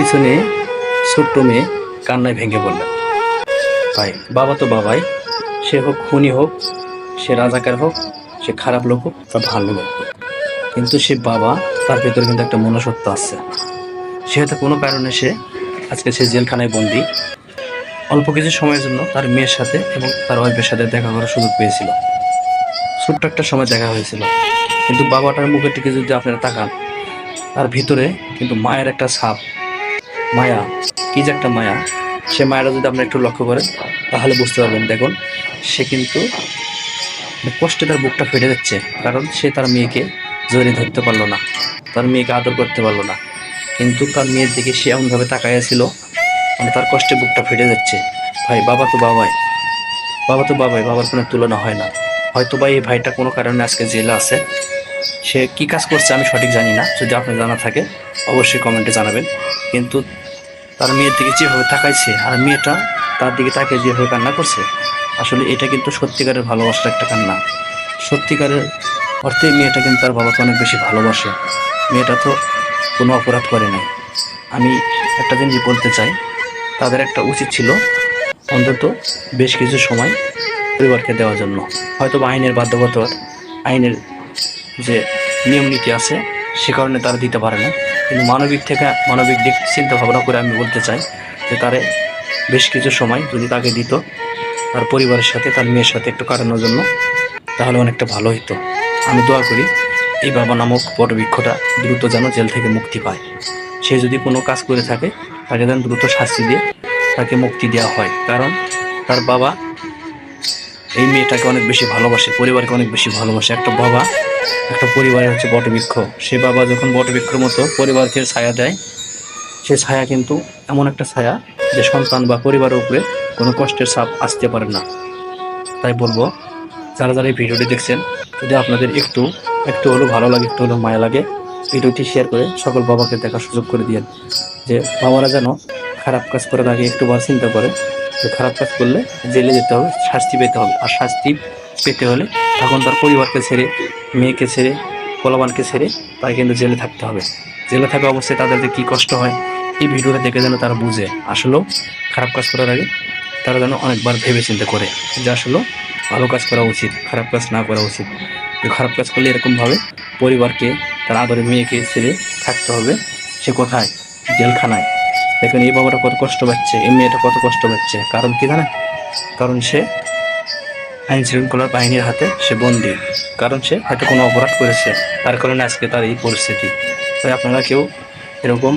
পিছনে ছোট্ট মেয়ে কান্নায় ভেঙে পড়লেন ভাই বাবা তো বাবাই, সে হোক খুনি হোক, সে রাজাকার হোক, সে খারাপ লোক হোক বা ভালো লোক কিন্তু সে বাবা, তার ভেতরে কিন্তু একটা মনুষ্যত্ব আছে। সে হয়তো কোনো কারণে সে আজকে সে জেলখানায় বন্দি। অল্প কিছু সময়ের জন্য তার মেয়ের সাথে এবং তার ওয়াইফের সাথে দেখা করার সুযোগ পেয়েছিল। ছোট্ট একটা সময় দেখা হয়েছিল। কিন্তু বাবাটার মুখের দিকে যদি আপনারা তাকান, তার ভিতরে কিন্তু মায়ের একটা ছাপ মায়া, কি যে একটা মায়া। সে মায়াটা যদি আপনি একটু লক্ষ্য করেন, তাহলে বুঝতে পারবেন। দেখুন, সে কিন্তু কষ্টে তার বুকটা ফেটে যাচ্ছে, কারণ সে তার মেয়েকে জড়িয়ে ধরতে পারল না, তার মেয়েকে আদর করতে পারল না। কিন্তু তার মেয়ের দিকে সে এমনভাবে তাকাইয়াছিল মানে তার কষ্টে বুকটা ফেটে যাচ্ছে। ভাই, বাবা তো বাবাই। বাবা তো বাবাই, বাবার কোনো তুলনা হয় না। হয়তো বা এই ভাইটা কোনো কারণে আজকে জেলে আছে। সে কি কাজ করছে আমি সঠিক জানি না। যদি আপনার জানা থাকে, অবশ্যই কমেন্টে জানাবেন। কিন্তু তার মেয়ের দিকে যেভাবে তাকাইছে আর মেয়েটা তার দিকে তাকিয়ে যেভাবে কান্না করছে, আসলে এটা কিন্তু সত্যিকারের ভালোবাসার একটা কান্না। সত্যিকারের অর্থে মেয়েটা কিন্তু তার বাবাকে অনেক বেশি ভালোবাসে। মেয়েটা তো কোনো অপরাধ করে নাই। আমি একটা জিনিস বলতে চাই, তাদের একটা উচিত ছিল অন্তত বেশ কিছু সময় পরিবারকে দেওয়ার জন্য। হয়তো আইনের বাধ্যবাধকতা, আইনের যে নিয়ম নীতি আছে সে কারণে তারা দিতে পারে না। কিন্তু মানবিক থেকে মানবিক দিক চিন্তা ভাবনা করে আমি বলতে চাই যে তারে বেশ কিছু সময় যদি তাকে দিত, তার পরিবারের সাথে, তার মেয়ের সাথে একটু কাটানোর জন্য, তাহলে অনেকটা ভালো হতো আমি দোয়া করি এই বাবা নামক বটবৃক্ষটা দ্রুত যেন জেল থেকে মুক্তি পায়। সে যদি কোনো কাজ করে থাকে, তাকে যেন দ্রুত শাস্তি দিয়ে তাকে মুক্তি দেওয়া হয়। কারণ তার বাবা এই মেয়েটাকে অনেক বেশি ভালোবাসে, পরিবারকে অনেক বেশি ভালোবাসে। একটা বাবা একটা পরিবারে হচ্ছে বটবৃক্ষ। সে বাবা যখন বটবৃক্ষর মতো পরিবারকে ছায়া দেয়, সে ছায়া কিন্তু এমন একটা ছায়া যে সন্তান বা পরিবারের উপরে কোনো কষ্টের ছাপ আসতে পারে না। তাই বলব, যারা যারা এই ভিডিওটি দেখছেন, যদি আপনাদের একটু একটু হলেও ভালো লাগে, একটু হলেও মায়া লাগে, ভিডিওটি শেয়ার করে সকল বাবাকে দেখার সুযোগ করে দিয়েন। যে বাবারা যেন খারাপ কাজ করার আগে একটু বার চিন্তা করে, যে খারাপ কাজ করলে জেলে যেতে হবে, শাস্তি পেতে হবে। আর শাস্তি পেতে হলে তখন তার পরিবারকে ছেড়ে, মেয়েকে ছেড়ে পোলাবানকে ছেড়ে তাকে কিন্তু জেলে থাকতে হবে। জেলে থাকা অবস্থায় তাদের যে কী কষ্ট হয়, এই ভিডিওটা দেখে যেন তারা বুঝে। আসলেও খারাপ কাজ করার আগে তারা যেন অনেকবার ভেবে চিন্তা করে যে আসলেও ভালো কাজ করা উচিত, খারাপ কাজ না করা উচিত। খারাপ কাজ করলে এরকমভাবে পরিবারকে, তার আদরের মেয়েকে ছেড়ে থাকতে হবে, সে কোথায়? জেলখানায়। দেখেন, এই বাবাটা কত কষ্ট পাচ্ছে, এই মেয়েটা কত কষ্ট পাচ্ছে। কারণ কি জানেন? কারণ সে আইন শৃঙ্খলার বাহিনীর হাতে সে বন্দী, কারণ সে হয়তো কোনো অপরাধ করেছে। তার কারণে আজকে তার এই পরিস্থিতি। তাই আপনারা কেউ এরকম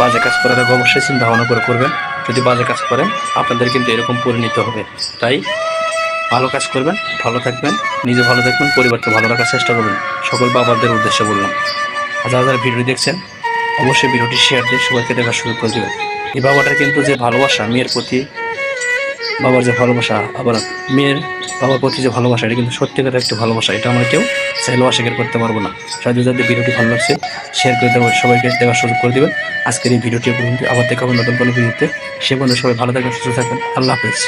বাজে কাজ করার আগে অবশ্যই চিন্তা ভাবনা করে করবেন। যদি বাজে কাজ করেন, আপনাদের কিন্তু এরকম পরিণত হবে। তাই ভালো কাজ করবেন, ভালো থাকবেন, নিজে ভালো থাকবেন, পরিবারকে ভালো রাখার চেষ্টা করবেন। সকল বাবাদের উদ্দেশ্যে বললাম। হাজার হাজার ভিডিও দেখছেন, অবশ্যই ভিডিওটি শেয়ার দিয়ে সবাইকে দেখার সুযোগ করে দেবেন। এই বাবাটার কিন্তু যে ভালোবাসা, মেয়ের প্রতি বাবার যে ভালোবাসা, আবার মেয়ের বাবার প্রতি যে ভালোবাসা, এটা কিন্তু সত্যিকার একটা ভালোবাসা। এটা আমরা কেউ চাইলেও অস্বীকার করতে পারব না। সাহায্য যাদের ভিডিওটি ভালো লাগছে শেয়ার করে দেবো সবাইকে দেওয়ার সুযোগ করে দেবেন। আজকের এই ভিডিওটি আবার দেখা হবে নতুন কোনো ভিডিওতে। সে বন্ধু সবাই ভালো থাকবেন, সুস্থ থাকবেন। আল্লাহ হাফেজ।